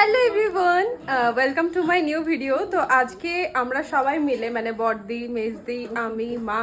Hello everyone welcome to my new video তো আজকে আমরা সবাই মিলে মানে বড়দি, মেজদি, আমি, মা,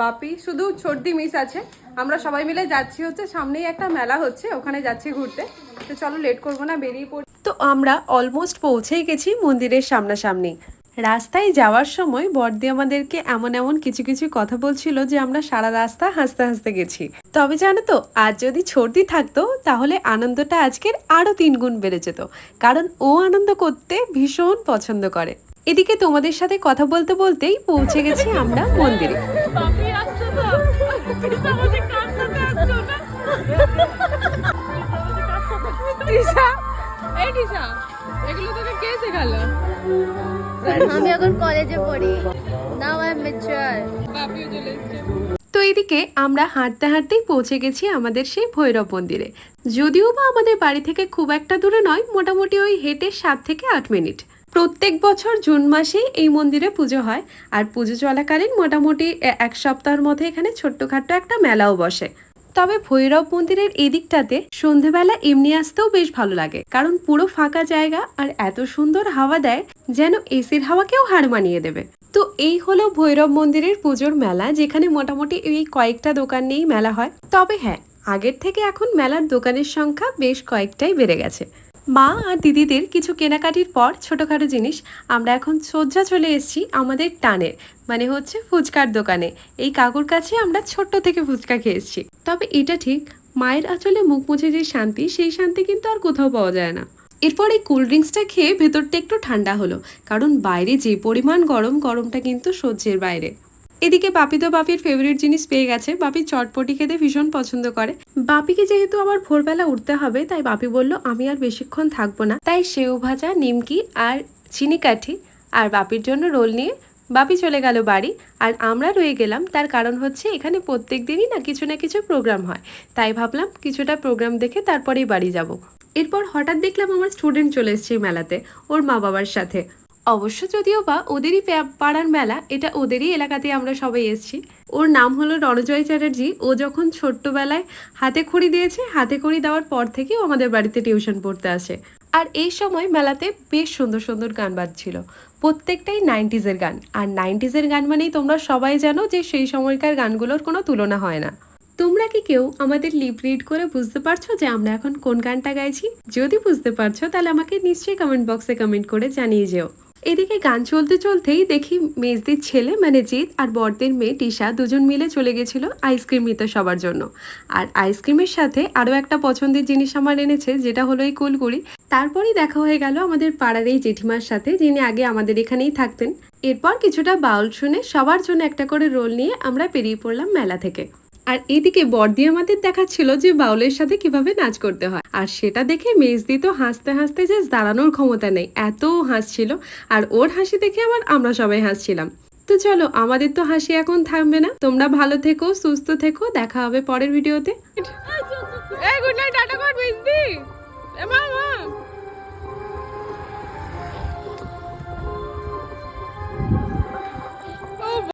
বাপি, শুধু ছোটদি, মিস আছে, আমরা সবাই মিলে যাচ্ছি হচ্ছে সামনেই একটা মেলা হচ্ছে, ওখানে যাচ্ছি ঘুরতে। তো চলো লেট করব না, বেরিয়ে পড়ি। তো আমরা অলমোস্ট পৌঁছেই গেছি মন্দিরের সামনাসামনি। রাস্তায় যাওয়ার সময় বর্দি আমাদেরকে এমন এমন কিছু কিছু কথা বলছিল যে আমরা সারা রাস্তা হাসতে হাসতে গেছি। তবে জানো তো, আজ যদি ছর্দি থাকতো, তাহলে আনন্দটা আজকের আরও তিন গুণ বেড়ে যেত। কারণ ও আনন্দ করতে ভীষণ পছন্দ করে। এদিকে তোমাদের সাথে কথা বলতে বলতেই পৌঁছে গেছি আমরা মন্দিরে। এগুলো তোকে কে শেখালো? আমি এখন কলেজে পড়ি। নাও আই এম তো এদিকে আমরা হাঁটতে হাঁটতেই পৌঁছে গেছি আমাদের সেই ভৈরব মন্দিরে। যদিও বা আমাদের বাড়ি থেকে খুব একটা দূরে নয়, মোটামুটি ওই হেঁটে সাত থেকে আট মিনিট। প্রত্যেক বছর জুন মাসেই এই মন্দিরে পুজো হয়, আর পুজো চলাকালীন মোটামুটি এক সপ্তাহের মধ্যে এখানে ছোট্টখাট্ট একটা মেলাও বসে। তবে ভৈরব মন্দিরের এদিকটাতে সন্ধেবেলা এমনি আসতেও বেশ ভালো লাগে। কারণ পুরো ফাঁকা জায়গা আর এত সুন্দর হাওয়া দেয় যেন এসির হাওয়াকেও হার মানিয়ে দেবে। তো এই হলো ভৈরব মন্দিরের পুজোর মেলা, যেখানে মোটামুটি এই কয়েকটা দোকান নিয়েই মেলা হয়। তবে হ্যাঁ আগের থেকে এখন মেলার দোকানের সংখ্যা বেশ কয়েকটাই বেড়ে গেছে। মা আর দিদিদের কিছু কেনাকাটির পর ছোটোখাটো জিনিস আমরা এখন সজ্জা চলে এসেছি আমাদের টানের মানে হচ্ছে ফুচকার দোকানে। এই কাকুর কাছে আমরা ছোট্ট থেকে ফুচকা খেয়েছি। তবে এটা ঠিক, মায়ের আসলে মুখ মুছে যে শান্তি, সেই শান্তি কিন্তু আর কোথাও পাওয়া যায় না। এরপর এই কোল্ড ড্রিঙ্কসটা খেয়ে ভেতরটা একটু ঠান্ডা হলো, কারণ বাইরে যে পরিমাণ গরম, গরমটা কিন্তু সহ্যের বাইরে। এদিকে বাপি তো বাপির ফেভারিট জিনিস পেয়ে গেছে। বাপি চটপটি খেতে ভীষণ পছন্দ করে। বাপিকে যেহেতু আবার ভোরবেলা উঠতে হবে, তাই বাপি বলল, আমি আর বেশিক্ষণ থাকব না। তাই সেও ভাজা, নিমকি আর চিনি কাঠি আর বাপির জন্য রোল নিয়ে বাপি চলে গেল বাড়ি। আর আমরা রয়ে গেলাম, তার কারণ হচ্ছে এখানে প্রত্যেক দিনই না কিছু না কিছু প্রোগ্রাম হয়। তাই ভাবলাম, কিছুটা প্রোগ্রাম দেখে তারপরেই বাড়ি যাব। এরপর হঠাৎ দেখলাম আমার স্টুডেন্ট চলে এসছে মেলাতে, ওর মা বাবার সাথে। অবশ্য যদিও বা ওদেরই পাড়ার মেলা, এটা ওদেরই এলাকাতে আমরা সবাই এসেছি। ওর নাম হলো রণজয় চ্যাটার্জি। ও যখন ছোট্টবেলায় হাতে খড়ি দিয়েছে, হাতে খড়ি দেওয়ার পর থেকেও আমাদের বাড়িতে টিউশন পড়তে আসে। আর এই সময় মেলাতে বেশ সুন্দর সুন্দর গান বাজছিল। প্রত্যেকটাই নাইনটিজের গান। আর নাইনটিজের গান মানেই তোমরা সবাই জানো যে সেই সময়কার গানগুলোর কোনো তুলনা হয় না। তোমরা কি কেউ আমাদের লিপ রিড করে বুঝতে পারছ যে আমরা এখন কোন গানটা গাইছি? যদি বুঝতে পারছ, তাহলে আমাকে নিশ্চয়ই কমেন্ট বক্সে কমেন্ট করে জানিয়ে যেও। এদিকে গান চলতে চলতেই দেখি মেজদির ছেলে মানে জিৎ আর বড়দের মেয়ে টিশা দুজন মিলে চলে গেছিল আইসক্রিম নিতে সবার জন্য। আর আইসক্রিমের সাথে আরও একটা পছন্দের জিনিস আমার এনেছে, যেটা হলো এই কুলকুড়ি। তারপরেই দেখা হয়ে গেল আমাদের পাড়ার এই জেঠিমার সাথে, যিনি আগে আমাদের এখানেই থাকতেন। এরপর কিছুটা বাউল শুনে সবার জন্য একটা করে রোল নিয়ে আমরা পেরিয়ে পড়লাম মেলা থেকে। আর এদিকে বর্দি আমাদের দেখাচ্ছিল যে বাউলের সাথে কীভাবে নাচ করতে হয়। আর সেটা দেখে মেজদি তো হাসতে হাসতে যে দাঁড়ানোর ক্ষমতা নেই, এত হাসছিল। আর ওর হাসি দেখে আবার আমরা সবাই হাসছিলাম। তো চলো, আমাদের তো হাসি এখন থামবে না। তোমরা ভালো থেকো, সুস্থ থেকো, দেখা হবে পরের ভিডিওতে। গুড নাইট টাটা কর মিসদি এ, মা মা।